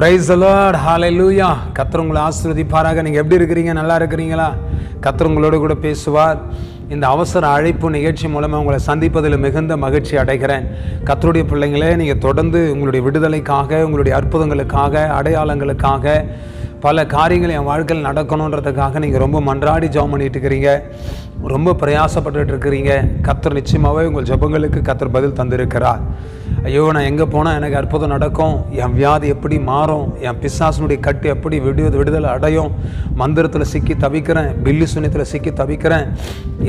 Price Lord லூயா கத்தர் உங்களை ஆசீர்வதிப்பாராக. நீங்கள் எப்படி இருக்கிறீங்க? நல்லா இருக்கிறீங்களா? கத்தர் உங்களோடு கூட பேசுவார். இந்த அவசர அழைப்பு நிகழ்ச்சி மூலமாக உங்களை சந்திப்பதில் மிகுந்த மகிழ்ச்சி அடைகிறேன். கத்தருடைய பிள்ளைங்களே நீங்கள் தொடர்ந்து உங்களுடைய விடுதலைக்காக உங்களுடைய அற்புதங்களுக்காக அடையாளங்களுக்காக பல காரியங்கள் என் வாழ்க்கையில் நடக்கணுன்றதுக்காக நீங்கள் ரொம்ப மன்றாடி ஜெபம் பண்ணிட்டு இருக்கிறீங்க. ரொம்ப பிரயாசப்பட்டு இருக்கிறீங்க. கத்தர் நிச்சயமாகவே உங்கள் ஜெபங்களுக்கு கத்தர் பதில் தந்திருக்கிறார். ஐயோ நான் எங்கே போனால் எனக்கு அற்புதம் நடக்கும்? என் வியாதி எப்படி மாறும்? என் பிசாசனுடைய கட்டு எப்படி விடு விடுதலை அடையும்? மந்திரத்தில் சிக்கி தவிக்கிறேன். பில்லி சுனியத்தில் சிக்கி தவிக்கிறேன்.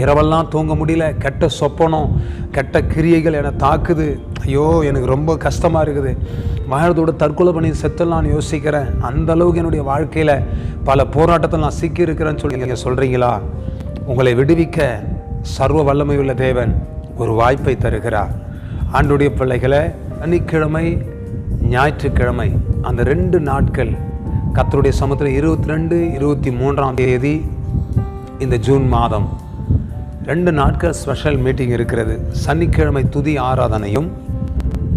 இரவெல்லாம் தூங்க முடியல. கெட்ட சொப்பனம் கெட்ட கிரியைகள் என்னை தாக்குது. ஐயோ எனக்கு ரொம்ப கஷ்டமாக இருக்குது. மகளோட தற்கொலை பண்ணி செத்துலான்னு யோசிக்கிறேன். அந்த அளவுக்கு என்னுடைய வாழ்க்கையில் பல போராட்டத்தில் நான் சிக்கி இருக்கிறேன்னு சொல்லி நீங்கள் சொல்கிறீங்களா உங்களை விடுவிக்க சர்வ வல்லமையுள்ள தேவன் ஒரு வாய்ப்பை தருகிறார். ஆண்டுடைய பிள்ளைகளை சனிக்கிழமை ஞாயிற்றுக்கிழமை அந்த ரெண்டு நாட்கள் கத்தருடைய சமத்தில் இருபத்தி ரெண்டு இருபத்தி மூன்றாம் தேதி இந்த ஜூன் மாதம். ரெண்டு நாட்கள் ஸ்பெஷல் மீட்டிங் இருக்கிறது. சனிக்கிழமை துதி ஆராதனையும்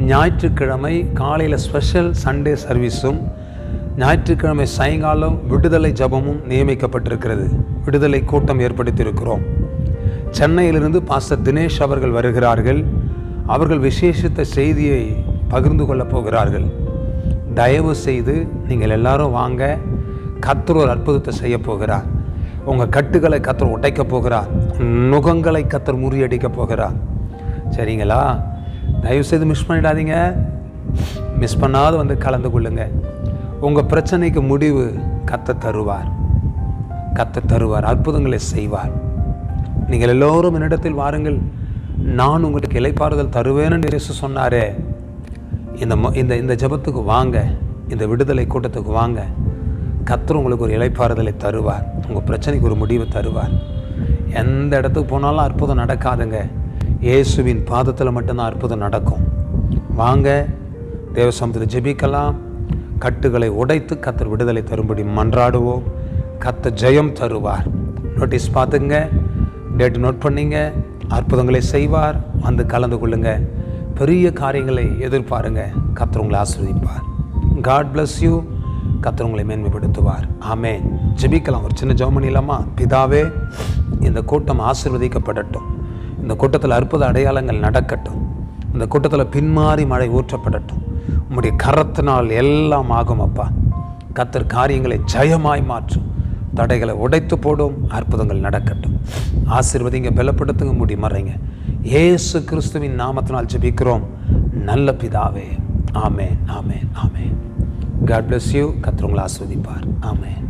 ஞாயிற்றுக்கிழமை காலையில் ஸ்பெஷல் சண்டே சர்வீஸும் ஞாயிற்றுக்கிழமை சாயங்காலம் விடுதலை ஜபமும் நியமிக்கப்பட்டிருக்கிறது. விடுதலை கூட்டம் ஏற்படுத்தியிருக்கிறோம். சென்னையிலிருந்து பாஸ்டர் தினேஷ் அவர்கள் வருகிறார்கள். அவர்கள் விசேஷித்த செய்தியை பகிர்ந்து கொள்ளப் போகிறார்கள். தயவு செய்து நீங்கள் எல்லாரும் வாங்க. கத்தர் ஒரு அற்புதத்தை செய்ய போகிறார். உங்கள் கட்டுகளை கத்தர் உடைக்கப் போகிறார். நுகங்களை கத்தர் முறியடிக்கப் போகிறார். சரிங்களா? தயவுசெய்து மிஸ் பண்ணிடாதீங்க. மிஸ் பண்ணாத வந்து கலந்து கொள்ளுங்க. உங்கள் பிரச்சனைக்கு முடிவு கத்த தருவார். கத்த தருவார் அற்புதங்களை செய்வார். நீங்கள் எல்லோரும் என்னிடத்தில் வாருங்கள். நான் உங்களுக்கு இலைப்பாறுதல் தருவேன்னு இயேசு சொன்னாரே. இந்த ம- இந்த இந்த ஜெபத்துக்கு வாங்க. இந்த விடுதலை கூட்டத்துக்கு வாங்க. கத்தர் உங்களுக்கு ஒரு இலைப்பாறுதலை தருவார். உங்கள் பிரச்சனைக்கு ஒரு முடிவை தருவார். எந்த இடத்துக்கு போனாலும் அற்புதம் நடக்காதுங்க. இயேசுவின் பாதத்தில் மட்டும்தான் அற்புதம் நடக்கும். வாங்க தேவசமத்தில் ஜெபிக்கலாம். கட்டுகளை உடைத்து கத்தர் விடுதலை தரும்படி மன்றாடுவோம். கத்த ஜெயம் தருவார். நோட்டீஸ் பார்த்துங்க டேட் நோட் பண்ணிங்க அற்புதங்களை செய்வார் வந்து கலந்து கொள்ளுங்க. பெரிய காரியங்களை எதிர்பாருங்க கத்தர் உங்களை ஆசீர்வதிப்பார். காட் பிளஸ் யூ கத்தர் உங்களை மேன்மைப்படுத்துவார். ஆமே ஜெபிக்கலாம். ஒரு சின்ன ஜெபம் பண்ணிடலாமா? பிதாவே இந்த கூட்டம் ஆசிர்வதிக்கப்படட்டும். இந்த கூட்டத்தில் அற்புத அடையாளங்கள் நடக்கட்டும். இந்த கூட்டத்தில் பின்மாறி மழை ஊற்றப்படட்டும். உம்முடைய கரத்தினால் எல்லாம் ஆகும் அப்பா. கத்தர் காரியங்களை ஜெயமாய் மாற்றும். தடைகளை உடைத்து போடும். அற்புதங்கள் நடக்கட்டும். ஆசீர்வதிங்க பலப்படுத்துங்க முடி மறைங்க. இயேசு கிறிஸ்துவின் நாமத்தினால் ஜெபிக்கிறோம். நல்ல பிதாவே. ஆமே ஆமே ஆமே காட் பிளஸ் யூ கத்தர் உங்களை ஆஸ்வதிப்பார் ஆமென்.